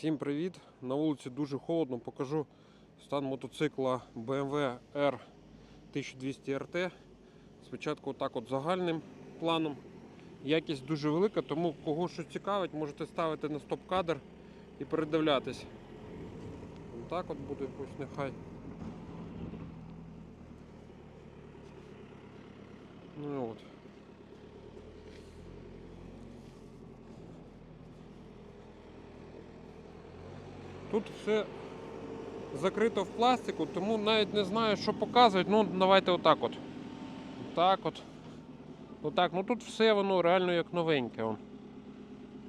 Всім привіт! На вулиці дуже холодно. Покажу стан мотоцикла BMW R 1200 RT. Спочатку отак от загальним планом. Якість дуже велика, тому кого що цікавить, можете ставити на стоп-кадр і передивлятись. Так от буде якось нехай. Ну і от. Тут все закрито в пластику, тому навіть не знаю, що показують. Ну, давайте отак от. Отак от. Отак. Ну тут все воно реально як новеньке. Вон.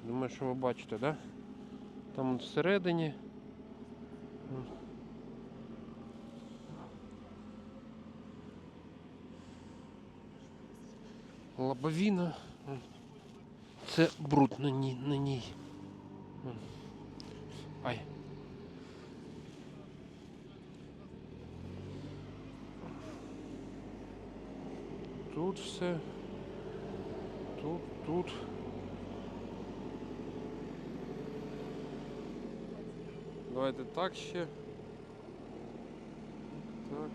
Думаю, що ви бачите, да? Там всередині. Лобовіна. Це бруд на ній. На ній. Ай. Тут все. Тут, тут. Давайте так ще. Так.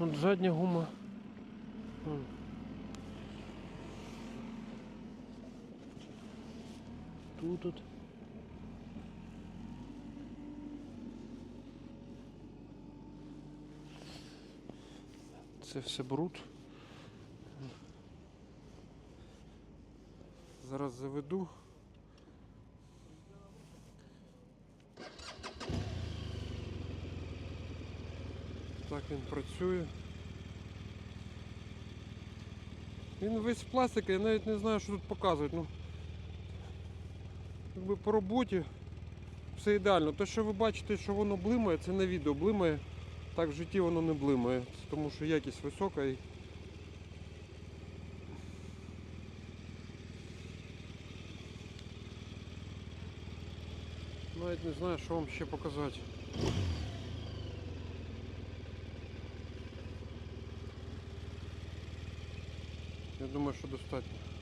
От задня гума. Тут от. Це все бруд. Зараз заведу. Так він працює. Він весь в пластику, я навіть не знаю, що тут показують. Ну, якби по роботі все ідеально. Те, що ви бачите, що воно блимає, це на відео блимає. Так в житті воно не блимає, тому що якість висока і. Навіть не знаю, що вам ще показати. Я думаю, що достатньо.